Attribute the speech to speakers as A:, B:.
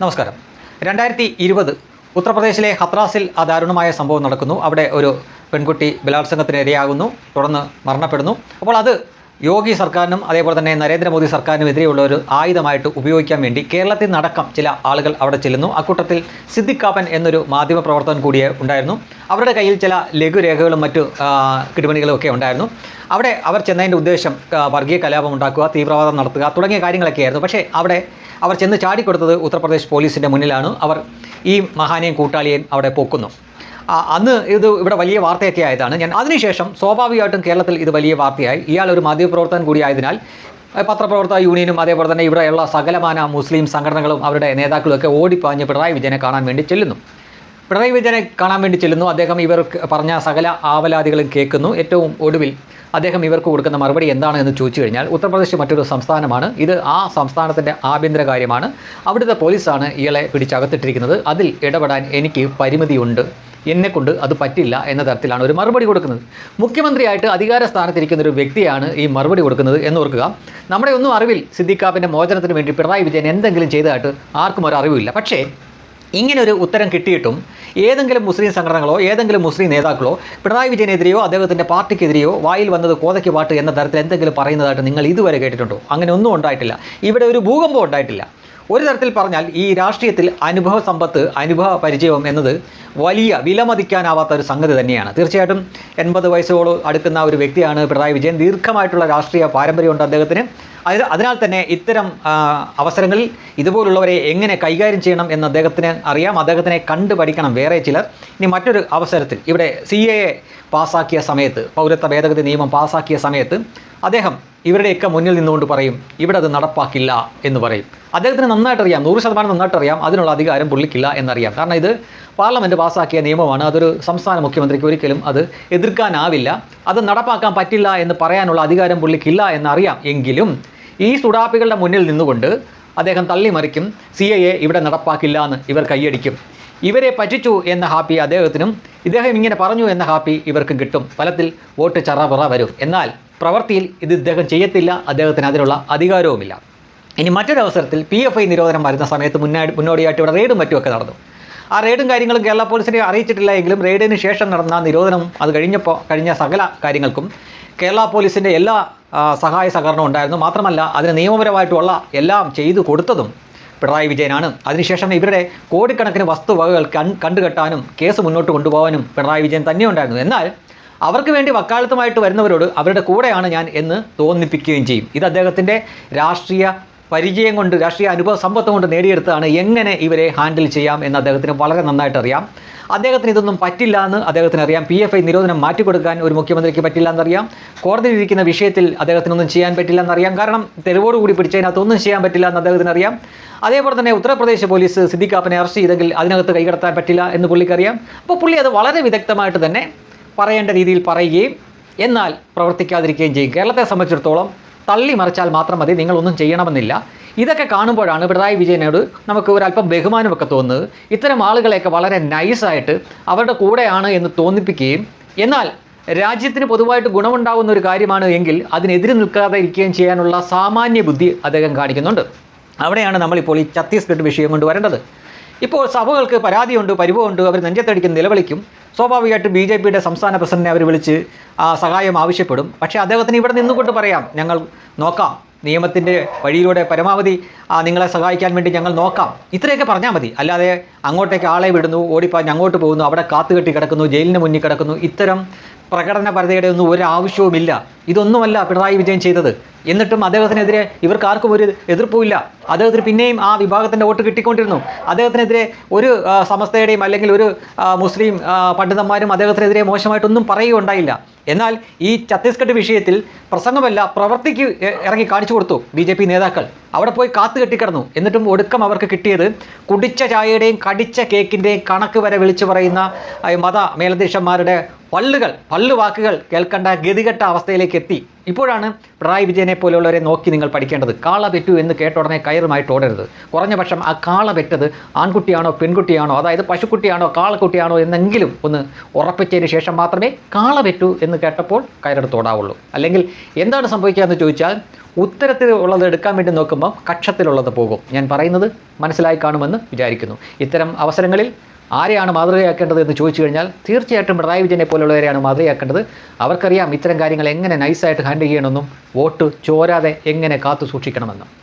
A: നമസ്കാരം. രണ്ടായിരത്തി ഇരുപത് ഉത്തർപ്രദേശിലെ ഹത്രാസിൽ ആ ദാരുണമായ സംഭവം നടക്കുന്നു. അവിടെ ഒരു പെൺകുട്ടി ബലാത്സംഗത്തിന് ഇരയാകുന്നു തുടർന്ന് മരണപ്പെടുന്നു. അപ്പോൾ അത് യോഗി സർക്കാരിനും അതേപോലെ തന്നെ നരേന്ദ്രമോദി സർക്കാരിനും എതിരെയുള്ള ഒരു ആയുധമായിട്ട് ഉപയോഗിക്കാൻ വേണ്ടി കേരളത്തിൽ നടക്കം ചില ആളുകൾ അവിടെ ചെല്ലുന്നു. അക്കൂട്ടത്തിൽ സിദ്ദിഖാപ്പൻ എന്നൊരു മാധ്യമ പ്രവർത്തകൻ കൂടിയ ഉണ്ടായിരുന്നു. അവരുടെ കയ്യിൽ ചില ലഘുരേഖകളും മറ്റു കിടുമണികളും ഒക്കെ ഉണ്ടായിരുന്നു. അവിടെ അവർ ചെന്നതിന്റെ ഉദ്ദേശം വർഗീയ കലാപം ഉണ്ടാക്കുക തീവ്രവാദം നടത്തുക തുടങ്ങിയ കാര്യങ്ങളൊക്കെയായിരുന്നു പക്ഷേ അവിടെ അവർ ചെന്ന് ചാടിക്കൊടുത്തത് ഉത്തർപ്രദേശ് പോലീസിന്റെ മുന്നിലാണ്. അവർ ഈ മഹാനെയും കൂട്ടാളിയെയും അവിടെ പൊക്കുന്നു. അന്ന് ഇത് ഇവിടെ വലിയ വാർത്തയൊക്കെ ആയതാണ്. ഞാൻ അതിനുശേഷം സ്വാഭാവികമായിട്ടും കേരളത്തിൽ ഇത് വലിയ വാർത്തയായി. ഇയാൾ ഒരു മാധ്യമപ്രവർത്തകൻ കൂടിയായതിനാൽ പത്രപ്രവർത്തക യൂണിയനും അതേപോലെ തന്നെ ഇവിടെയുള്ള സകലമാന മുസ്ലിം സംഘടനകളും അവരുടെ നേതാക്കളും ഒക്കെ ഓടിപ്പാഞ്ഞ് പിണറായി വിജയനെ കാണാൻ വേണ്ടി ചെല്ലുന്നു. പിണറായി വിജയനെ കാണാൻ വേണ്ടി ചെല്ലുന്നു. അദ്ദേഹം ഇവർ പറഞ്ഞ സകല ആവലാദികളും കേൾക്കുന്നു. ഏറ്റവും ഒടുവിൽ അദ്ദേഹം ഇവർക്ക് കൊടുക്കുന്ന മറുപടി എന്താണ് എന്ന് ചോദിച്ചു കഴിഞ്ഞാൽ ഉത്തർപ്രദേശ് മറ്റൊരു സംസ്ഥാനമാണ്. ഇത് ആ സംസ്ഥാനത്തിന്റെ ആഭ്യന്തര കാര്യമാണ്. അവിടുത്തെ പോലീസാണ് ഇയാളെ പിടിച്ചകത്തിട്ടിരിക്കുന്നത്. അതിൽ ഇടപെടാൻ എനിക്ക് പരിമിതിയുണ്ട്. എന്നെക്കൊണ്ട് അത് പറ്റില്ല എന്ന തരത്തിലാണ് ഒരു മറുപടി കൊടുക്കുന്നത്. മുഖ്യമന്ത്രിയായിട്ട് അധികാര സ്ഥാനത്തിരിക്കുന്ന ഒരു വ്യക്തിയാണ് ഈ മറുപടി കൊടുക്കുന്നത് എന്ന് ഓർക്കുക. നമ്മുടെ ഒന്നും അറിവിൽ സിദ്ദിഖാബിന്റെ മോചനത്തിന് വേണ്ടി പിണറായി വിജയൻ എന്തെങ്കിലും ചെയ്തതായിട്ട് ആർക്കും ഒരു അറിവില്ല. പക്ഷേ ഇങ്ങനെ ഒരു ഉത്തരം കിട്ടിയിട്ടും ഏതെങ്കിലും മുസ്ലിം സംഘടനകളോ ഏതെങ്കിലും മുസ്ലിം നേതാക്കളോ പിണറായി വിജയനെതിരെയോ അദ്ദേഹത്തിന്റെ പാർട്ടിക്കെതിരെയോ വായിൽ വന്നത് കോതയ്ക്ക് പാട്ട് എന്ന തരത്തിൽ എന്തെങ്കിലും പറയുന്നതായിട്ട് നിങ്ങൾ ഇതുവരെ കേട്ടിട്ടുണ്ടോ? അങ്ങനെ ഒന്നും ഉണ്ടായിട്ടില്ല. ഇവിടെ ഒരു ഭൂകമ്പം ഉണ്ടായിട്ടില്ല. ഒരു തരത്തിൽ പറഞ്ഞാൽ ഈ രാഷ്ട്രീയത്തിൽ അനുഭവ സമ്പത്ത് അനുഭവ പരിചയം എന്നത് വലിയ വിലമതിക്കാനാവാത്ത ഒരു സംഗതി തന്നെയാണ്. തീർച്ചയായിട്ടും എൺപത് വയസ്സോട് അടുക്കുന്ന ഒരു വ്യക്തിയാണ് പിണറായി വിജയൻ. ദീർഘമായിട്ടുള്ള രാഷ്ട്രീയ പാരമ്പര്യമുണ്ട് അദ്ദേഹത്തിന്. അത് അതിനാൽ തന്നെ ഇത്തരം അവസരങ്ങളിൽ ഇതുപോലുള്ളവരെ എങ്ങനെ കൈകാര്യം ചെയ്യണം എന്ന് അദ്ദേഹത്തിന് അറിയാം. അദ്ദേഹത്തിനെ കണ്ടു പഠിക്കണം വേറെ ചിലർ. ഇനി മറ്റൊരു അവസരത്തിൽ ഇവിടെ സി എ പാസ്സാക്കിയ സമയത്ത് പൗരത്വ ഭേദഗതി നിയമം പാസ്സാക്കിയ സമയത്ത് അദ്ദേഹം ഇവരുടെയൊക്കെ മുന്നിൽ നിന്നുകൊണ്ട് പറയും ഇവിടെ അത് നടപ്പാക്കില്ല എന്ന് പറയും. അദ്ദേഹത്തിന് നന്നായിട്ട് അറിയാം നൂറ് ശതമാനം നന്നായിട്ട് അറിയാം അതിനുള്ള അധികാരം പുള്ളിക്കില്ല എന്നറിയാം. കാരണം ഇത് പാർലമെന്റ് പാസ്സാക്കിയ നിയമമാണ് അതൊരു സംസ്ഥാന മുഖ്യമന്ത്രിക്ക് ഒരിക്കലും അത് എതിർക്കാനാവില്ല. അത് നടപ്പാക്കാൻ പറ്റില്ല എന്ന് പറയാനുള്ള അധികാരം പുള്ളിക്കില്ല എന്നറിയാം. എങ്കിലും ഈ സുഡാപ്പികളുടെ മുന്നിൽ നിന്നുകൊണ്ട് അദ്ദേഹം തള്ളിമറിക്കും സി എ ഇവിടെ നടപ്പാക്കില്ല എന്ന് ഇവർ കൈയടിക്കും. ഇവരെ പറ്റിച്ചു എന്ന ഹാപ്പി അദ്ദേഹത്തിനും ഇദ്ദേഹം ഇങ്ങനെ പറഞ്ഞു എന്ന ഹാപ്പി ഇവർക്കും കിട്ടും. ഫലത്തിൽ വോട്ട് ചറപറ വരും. എന്നാൽ പ്രവൃത്തിയിൽ ഇത് ഇദ്ദേഹം ചെയ്യത്തില്ല അദ്ദേഹത്തിന് അതിനുള്ള അധികാരവുമില്ല. ഇനി മറ്റൊരു അവസരത്തിൽ പി എഫ് ഐ നിരോധനം വരുന്ന സമയത്ത് മുന്നാടി മുന്നോടിയായിട്ട് ഇവിടെ റെയ്ഡും മറ്റുമൊക്കെ നടന്നു. ആ റെയ്ഡും കാര്യങ്ങളും കേരള പോലീസിനെ അറിയിച്ചിട്ടില്ല എങ്കിലും റെയ്ഡിന് ശേഷം നടന്ന നിരോധനം അത് കഴിഞ്ഞപ്പോൾ കഴിഞ്ഞ സകല കാര്യങ്ങൾക്കും കേരള പോലീസിന്റെ എല്ലാ സഹായ സഹകരണവും ഉണ്ടായിരുന്നു. മാത്രമല്ല അതിന് നിയമപരമായിട്ടുള്ള എല്ലാം ചെയ്തു കൊടുത്തതും പിണറായി വിജയനാണ്. അതിനുശേഷം ഇവരുടെ കോടിക്കണക്കിന് വസ്തുവകകൾ കണ്ടുകെട്ടാനും കേസ് മുന്നോട്ട് കൊണ്ടുപോകാനും പിണറായി വിജയൻ തന്നെ ഉണ്ടായിരുന്നു. എന്നാൽ അവർക്ക് വേണ്ടി വക്കാലത്തുമായിട്ട് വരുന്നവരോട് അവരുടെ കൂടെയാണ് ഞാൻ എന്ന് തോന്നിപ്പിക്കുകയും ചെയ്യും. ഇത് അദ്ദേഹത്തിന്റെ രാഷ്ട്രീയ പരിചയം കൊണ്ട് രാഷ്ട്രീയ അനുഭവ സമ്പത്ത് കൊണ്ട് നേടിയെടുത്താണ് എങ്ങനെ ഇവരെ ഹാൻഡിൽ ചെയ്യാം എന്ന് അദ്ദേഹത്തിന് വളരെ നന്നായിട്ട് അറിയാം. അദ്ദേഹത്തിന് ഇതൊന്നും പറ്റില്ല എന്ന് അദ്ദേഹത്തിന് അറിയാം. പി എഫ് ഐ നിരോധനം മാറ്റിക്കൊടുക്കാൻ ഒരു മുഖ്യമന്ത്രിക്ക് പറ്റില്ല എന്നറിയാം. കോടതിയിൽ ഇരിക്കുന്ന വിഷയത്തിൽ അദ്ദേഹത്തിനൊന്നും ചെയ്യാൻ പറ്റില്ല എന്നറിയാം. കാരണം തെരുവോടുകൂടി പിടിച്ചതിനകത്തൊന്നും ചെയ്യാൻ പറ്റില്ല എന്ന് അദ്ദേഹത്തിന് അറിയാം. അതേപോലെ തന്നെ ഉത്തർപ്രദേശ് പോലീസ് സിദ്ദിഖാപ്പിനെ അറസ്റ്റ് ചെയ്തെങ്കിൽ അതിനകത്ത് കൈകടത്താൻ പറ്റില്ല എന്ന് പുള്ളിക്കറിയാം അപ്പോൾ പുള്ളി അത് വളരെ വിദഗ്ധമായിട്ട് തന്നെ പറയേണ്ട രീതിയിൽ പറയുകയും എന്നാൽ പ്രവർത്തിക്കാതിരിക്കുകയും ചെയ്യും. കേരളത്തെ സംബന്ധിച്ചിടത്തോളം തള്ളി മറിച്ചാൽ മാത്രം മതി നിങ്ങളൊന്നും ചെയ്യണമെന്നില്ല. ഇതൊക്കെ കാണുമ്പോഴാണ് പിണറായി വിജയനോട് നമുക്ക് ഒരല്പം ബഹുമാനമൊക്കെ തോന്നുന്നത്. ഇത്തരം ആളുകളെയൊക്കെ വളരെ നൈസായിട്ട് അവരുടെ കൂടെയാണ് എന്ന് തോന്നിപ്പിക്കുകയും എന്നാൽ രാജ്യത്തിന് പൊതുവായിട്ട് ഗുണമുണ്ടാകുന്ന ഒരു കാര്യമാണ് എങ്കിൽ അതിനെതിരെ നിൽക്കാതെ ഇരിക്കുകയും ചെയ്യാനുള്ള സാമാന്യ ബുദ്ധി അദ്ദേഹം കാണിക്കുന്നുണ്ട്. അവിടെയാണ് നമ്മളിപ്പോൾ ഈ ഛത്തീസ്ഗഡ് വിഷയം കൊണ്ട് വരേണ്ടത്. ഇപ്പോൾ സഭകൾക്ക് പരാതിയുണ്ട് പരിഭവമുണ്ട്. അവർ നെഞ്ചത്തടിക്കും നിലവിളിക്കും. സ്വാഭാവികമായിട്ട് ബി ജെ പിയുടെ സംസ്ഥാന പ്രസിഡന്റിനെ അവർ വിളിച്ച് സഹായം ആവശ്യപ്പെടും. പക്ഷേ അദ്ദേഹത്തിന് ഇവിടെ നിന്നുകൊണ്ട് പറയാം ഞങ്ങൾ നോക്കാം. നിയമത്തിന്റെ വഴിയിലൂടെ പരമാവധി നിങ്ങളെ സഹായിക്കാൻ വേണ്ടി ഞങ്ങൾ നോക്കാം. ഇത്രയൊക്കെ പറഞ്ഞാൽ മതി. അല്ലാതെ അങ്ങോട്ടേക്ക് ആളെ വിടുന്നു ഓടിപ്പാഞ്ഞ് അങ്ങോട്ട് പോകുന്നു അവിടെ കാത്തുകെട്ടി കിടക്കുന്നു ജയിലിന് മുന്നിൽ കിടക്കുന്നു ഇത്തരം പ്രകടനപരതയുടെ ഒന്നും ഒരു ആവശ്യവുമില്ല. ഇതൊന്നുമല്ല പിണറായി വിജയൻ ചെയ്തത്. എന്നിട്ടും അദ്ദേഹത്തിനെതിരെ ഇവർക്ക് ആർക്കും ഒരു എതിർപ്പുമില്ല. അദ്ദേഹത്തിന് പിന്നെയും ആ വിഭാഗത്തിന്റെ വോട്ട് കിട്ടിക്കൊണ്ടിരുന്നു. അദ്ദേഹത്തിനെതിരെ ഒരു സമസ്തയുടെയും അല്ലെങ്കിൽ ഒരു മുസ്ലിം പണ്ഡിതന്മാരും അദ്ദേഹത്തിനെതിരെ മോശമായിട്ടൊന്നും പറയുകയുണ്ടായില്ല. എന്നാൽ ഈ ഛത്തീസ്ഗഡ് വിഷയത്തിൽ പ്രസംഗമല്ല പ്രവർത്തിക്ക് ഇറങ്ങി കാണിച്ചു കൊടുത്തു ബി ജെ പി നേതാക്കൾ. അവിടെ പോയി കാത്തു കെട്ടിക്കിടന്നു. എന്നിട്ടും ഒടുക്കം അവർക്ക് കിട്ടിയത് കുടിച്ച ചായയുടെയും കടിച്ച കേക്കിന്റെയും കണക്ക് വരെ വിളിച്ചു പറയുന്ന മത മേലധ്യക്ഷന്മാരുടെ പള്ളുകൾ പള്ളു വാക്കുകൾ കേൾക്കേണ്ട ഗതികെട്ട അവസ്ഥയിലേക്ക് ഘട്ടത്തിലേക്ക് എത്തി ഇപ്പോഴാണ് പിണറായി വിജയനെ പോലെയുള്ളവരെ നോക്കി നിങ്ങൾ പഠിക്കേണ്ടത്. കാള പെറ്റു എന്ന് കേട്ട ഉടനെ കയറുമായിട്ട് ഓടരുത്. കുറഞ്ഞ പക്ഷം ആ കാള പെറ്റത് ആൺകുട്ടിയാണോ പെൺകുട്ടിയാണോ അതായത് പശുക്കുട്ടിയാണോ കാളക്കുട്ടിയാണോ എന്നെങ്കിലും ഒന്ന് ഉറപ്പിച്ചതിന് ശേഷം മാത്രമേ കാള പെറ്റു എന്ന് കേട്ടപ്പോൾ കയറെടുത്ത് ഓടാവുള്ളൂ. അല്ലെങ്കിൽ എന്താണ് സംഭവിക്കുക എന്ന് ചോദിച്ചാൽ ഉത്തരത്തിൽ ഉള്ളത് എടുക്കാൻ വേണ്ടി നോക്കുമ്പോൾ കക്ഷത്തിലുള്ളത് പോകും. ഞാൻ പറയുന്നത് മനസ്സിലായി കാണുമെന്ന് വിചാരിക്കുന്നു. ഇത്തരം അവസരങ്ങളിൽ ആരെയാണ് മാതൃകയാക്കേണ്ടത് എന്ന് ചോദിച്ചു കഴിഞ്ഞാൽ തീർച്ചയായിട്ടും പിണറായി വിജയനെ പോലുള്ളവരെയാണ് മാതൃകയാക്കേണ്ടത്. അവർക്കറിയാം ഇത്തരം കാര്യങ്ങൾ എങ്ങനെ നൈസായിട്ട് ഹാൻഡിൽ ചെയ്യണമെന്നും വോട്ട് ചോരാതെ എങ്ങനെ കാത്തു സൂക്ഷിക്കണമെന്നും.